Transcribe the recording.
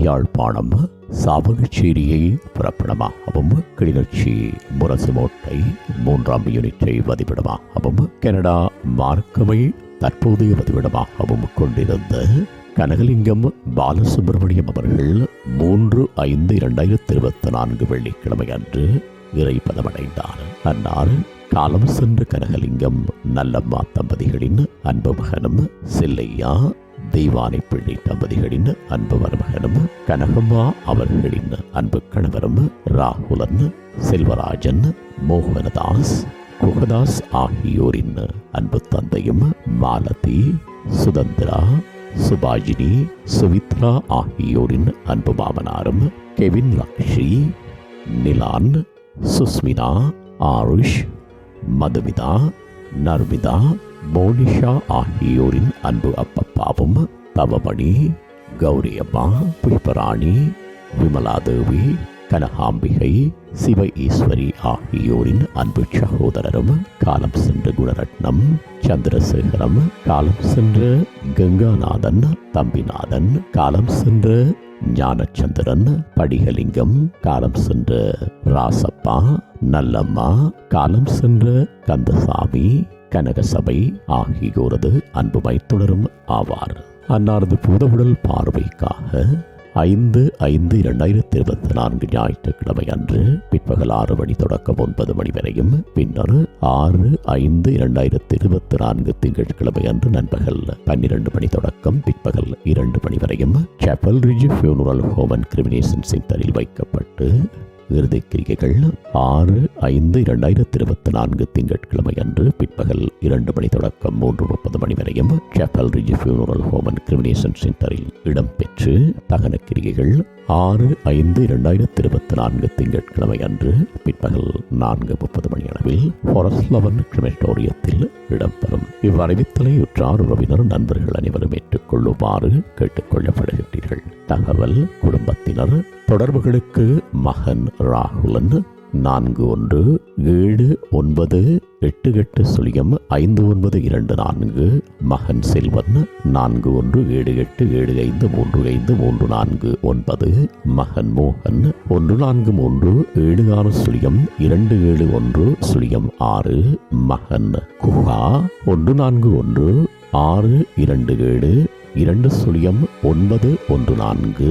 யாழ்ப்பாணம் சாவகச்சேரியை புறப்படமாகவும் கிளிநொச்சி முரசுமோட்டை மூன்றாம் யூனிட்டை வதிவிடமாகவும் கனடா மார்க்கமை தற்போதைய வதிவிடமாகவும் கொண்டிருந்த கனகலிங்கம் பாலசுப்பிரமணியம் அவர்கள் மூன்று ஐந்து இரண்டாயிரத்தி இருபத்தி நான்கு வெள்ளிக்கிழமை அன்று இறைப்பதமடைந்தார் அன்னார் காலம் சென்ற கனகலிங்கம் நல்லம்மா தம்பதிகளின் அன்பு மகனும் செல்லையா தெய்வானை பிள்ளை தம்பதிகளின் அன்பு மருமகனும் கனகம்மா அவர்களின் அன்பு கணவரும் ராகுலன் செல்வராஜன் மோகனதாஸ் குகதாஸ் ஆகியோரின் அன்பு தந்தையும் மாலதி சுதந்திரா சுபாஜினி சுவித்ரா ஆகியோரின் அன்பு மாமனாரும் கெவின் லக்ஷி நிலான் சுஸ்மினா ஆருஷ் மதுமிதா நர்மிதா மோனிஷா ஆகியோரின் அன்பு அப்பப்பாவும் தவமணி கௌரியம்மா புஷ்பராணி விமலாதேவி கனகாம்பிகை சிவ ஈஸ்வரி ஆகியோரின் அன்பு சகோதரரும் காலம் சென்ற குணரட்னம் சந்திரசேகரம் காலம் சென்ற கங்காநாதன் தம்பிநாதன் காலம் சென்ற ஞானச்சந்திரன் படிகலிங்கம் காலம் சென்ற ராசப்பா நல்லம்மா காலம் சென்ற கந்தசாமி கனகசபை ஆகியோரது அன்புமை தொடரும் ஆவார். அன்னாரது பூதவுடல் பார்வைக்காக ஐந்து ஐந்து இரண்டாயிரத்தி இருபத்தி நான்கு ஞாயிற்றுக்கிழமை அன்று பிற்பகல் ஆறு மணி தொடக்கம் ஒன்பது மணி வரையும் பின்னர் ஆறு ஐந்து இரண்டாயிரத்தி இருபத்தி நான்கு திங்கட்கிழமை அன்று நண்பகல் பன்னிரண்டு மணி தொடக்கம் பிற்பகல் இரண்டு மணி வரையும் Chapel Ridge Funeral Home and Cremation சென்டரில் வைக்கப்பட்டு இறுதிக் கிரிகைகள் ஆறு ஐந்து இரண்டாயிரத்தி இருபத்தி நான்கு திங்கட்கிழமை அன்று பிற்பகல் இரண்டு மணி தொடக்கம் மூன்று முப்பது மணி வரையும் Chapel Ridge Funeral Home and Cremation சென்டரில் இடம்பெற்று தகன கிரிகைகள் ஆறு ஐந்து இரண்டாயிரத்தி இருபத்தி நான்கு திங்கட்கிழமை அன்று பிற்பகல் நான்கு முப்பது மணி அளவில் ஃபாரஸ்ட் லவன் கிரிமேட்டோரியத்தில் இடம்பெறும் இவ்வறிவித்தலை உற்றார் உறவினர் நண்பர்கள் அனைவரும் ஏற்றுக்கொள்ளுமாறு கேட்டுக்கொள்ளப்படுகின்றீர்கள். தகவல் குடும்பத்தினர் தொடர்புகளுக்கு மகன் ராகுலன் நான்கு ஒன்று ஏழு ஒன்பது எட்டு எட்டு சுழியம் ஐந்து ஒன்பது இரண்டு நான்கு. மகன் செல்வன் நான்கு ஒன்று ஏழு எட்டு ஏழு ஐந்து மூன்று ஐந்து மூன்று நான்கு ஒன்பது. மகன் மோகன் ஒன்று நான்கு மூன்று ஏழு ஆறு சுழியம் இரண்டு ஏழு ஒன்று சுழியம் ஆறு. மகன் குஹா ஒன்று நான்கு ஒன்று ஆறு இரண்டு ஏழு இரண்டு சுழியம் ஒன்பது ஒன்று நான்கு.